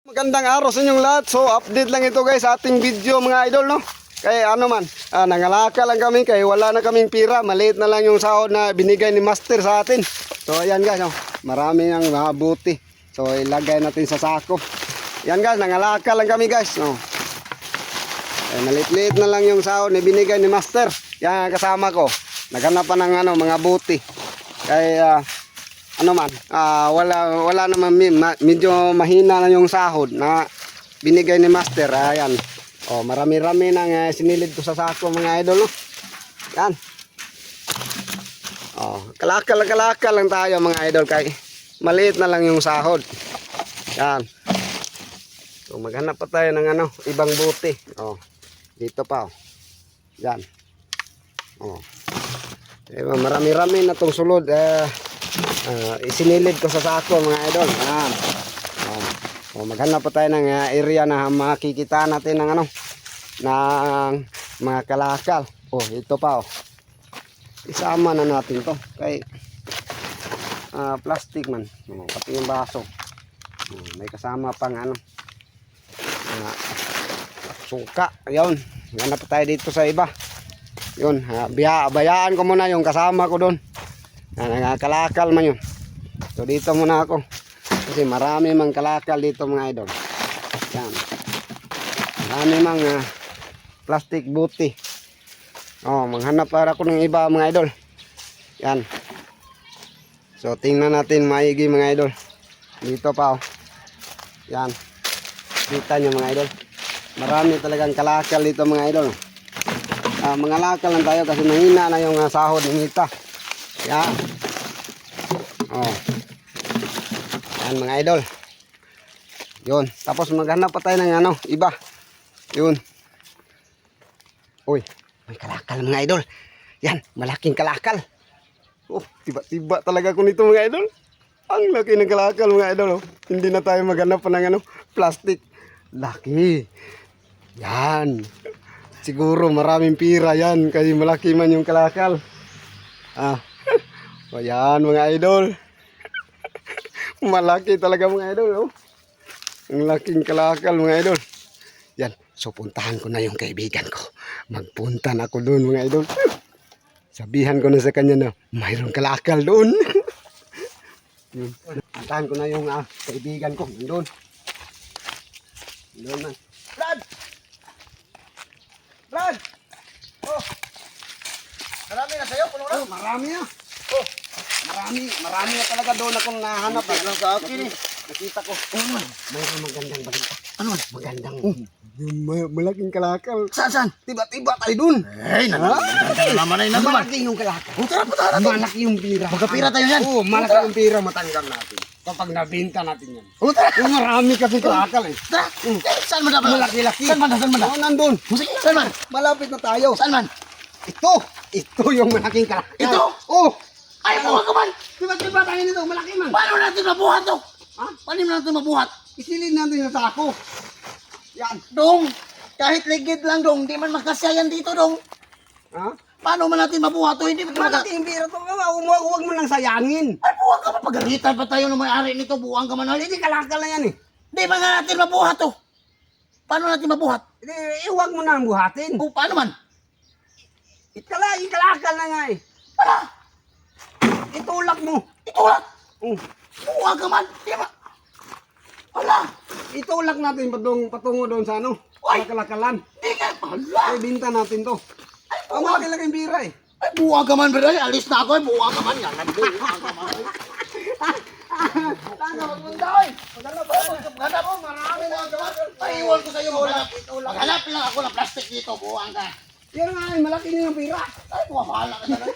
Magandang araw sa inyong lahat. So, update lang ito guys sa ating video mga idol, no? Kaya ano man, ah, nangalaka lang kami kaya wala na kaming pira. Maliit na lang yung sahod na binigay ni Master sa atin. So, ayan guys, no? marami ang mga buti. So, ilagay natin sa sako. Yan guys, nangalaka lang kami guys, no? Eh, maliit-liit na lang yung sahod na binigay ni Master. Yan kasama ko. Naghanap pa ng ano, mga buti. Kaya, ano man, ah, wala, wala naman, ma- medyo mahina na yung sahod na binigay ni Master. Ayan. Oh, marami-rami nang eh, sinilid ko sa sako mga idol. No? Yan. Oh, kalakal kalakal lang tayo mga idol kay maliit na lang yung sahod. Yan. So maghanap pa tayo ng ano, ibang buti. Oh. Dito pa oh. Yan. Oh. Eh, marami-rami na tong sulod. Eh, ah, isinilid ko sa sako mga idol. Yan. Oh. Oh, maghanap pa tayo ng ah, area na makikita natin ng ano ng mga kalakal. Oh, ito pa oh. Isama na natin to kay ah, plastic man. Oh, pati yung baso. Oh, may kasama pang ano mga suka. Ayun. Hanap tayo dito sa iba. Yun, biya, bayaan ko muna yung kasama ko doon. Na nakakalakal man yun. So dito muna ako. Kasi marami mang kalakal dito mga idol. Yan. Marami mang ah, plastic buti. Oh, manghanap para ako ng iba mga idol. Yan. So tingnan natin maigi mga idol. Dito pa oh. Yan. Kita nyo mga idol. Marami talagang kalakal dito mga idol. Ah, mga lakal lang tayo kasi mahina na yung ah, sahod ng ngita. Yan. Oh. Yan mga idol. Yun. Tapos maghanap pa tayo ng ano, iba. Yun. Uy, may kalakal mga idol. Yan, malaking kalakal. Oh, tiba-tiba talaga ko nito mga idol. Ang laki ng kalakal mga idol. Oh. Hindi na tayo maghanap pa ng ano, plastic. Laki. Yan. Siguro maraming pira yan kasi malaki man yung kalakal. Ah. O yan mga idol. Malaki talaga mga idol. Oh. Ang laking kalakal mga idol. Yan. So puntahan ko na yung kaibigan ko. Magpunta na ako doon mga idol. Sabihan ko na sa kanya na mayroong kalakal doon. Puntahan ko na yung ah, kaibigan ko. Doon. Doon man. Brad! Brad! Oh! Marami na sa'yo, puno Oh, marami na. Oh, marami, marami na talaga doon akong nahanap. Ano sa akin eh. Nakita ko. Oh, man. Mayroong magandang balita. Ano? Magandang. Yung ma- malaking kalakal. Saan, saan? Tiba-tiba tayo doon. Ay, nagaganda naman ay naman. Malaki yung kalakal. Oh, tara, tara, tara. Malaki yung pira. Magkapira tayo yan. Oo, malaki yung pira matanggap natin. Kapag nabinta natin yan. Oh, tara. Yung marami kasi kalakal eh. Tara. Eh, Saan man dapat? Malaki-laki. Saan man, saan man? Oo, nandun. Sige, saan man? Malapit na tayo. Saan man? Ito. Ito yung malaking kalakal. Ito? Oh. Ay, buhat ka man. Diba-diba tayo nito? Malaki man. Paano natin mabuhat to? Ha? Paano natin mabuhat? Isilid natin sa sako. Yan. Dong, kahit ligid lang dong, di man makasya yan dito dong. Ha? Paano man natin mabuhat to? Hindi maka... Malaki yung pira to. Huwag, huwag mo lang sayangin. Ay, buhat ka pa. Pagalitan pa tayo ng may-ari nito. Buwang ka man. Hindi kalakal na yan eh. Di ba nga natin mabuhat to? Paano natin mabuhat? Hindi, eh, huwag mo na ang buhatin. O, paano man? Ikala, ikalakal na nga eh. Para, Itulak mo. itulak. Oh. Buwang ka man. Di ba? Wala. Itulak natin patung, patungo doon sa ano. Ay! Kalakalan. Di ka. Wala. Eh, binta natin to. Ay, Ang lang yung pira eh. Ay, buwang ka man, brother. Alis na ako. eh. Buwang ka man. Yan, buwang ka man. Tanga, oy. Maghanap pa. Maghanap mo, marami na ako. Ay, iwan ko sa'yo. Maghanap. Maghanap lang ako ng plastic dito. Buwang ka. Yan nga eh, malaki na yung pira. Ay, buwang ka talaga.